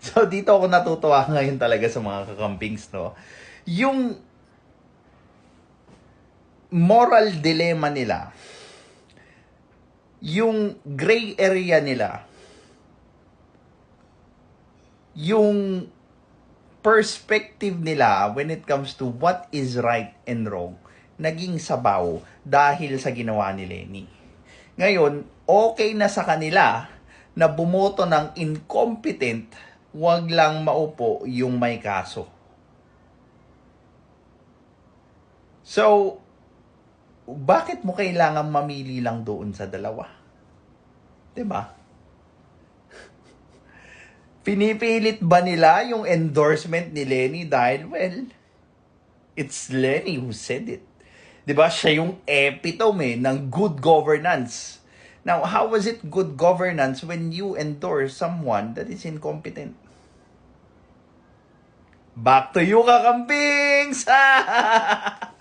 So, dito ako natutuwa ngayon talaga sa mga kakampings, no? Yung moral dilemma nila, yung gray area nila, yung perspective nila when it comes to what is right and wrong, naging sabaw dahil sa ginawa ni Lenny. Ngayon, okay na sa kanila na bumoto ng incompetent, wag lang maupo yung may kaso. So, bakit mo kailangan mamili lang doon sa dalawa? 'Di ba? Pinipilit ba nila yung endorsement ni Lenny dahil, well, it's Lenny who said it. 'Di ba? Siya yung epitome ng good governance. Now, how was it good governance when you endorse someone that is incompetent? Back to you, kakambings!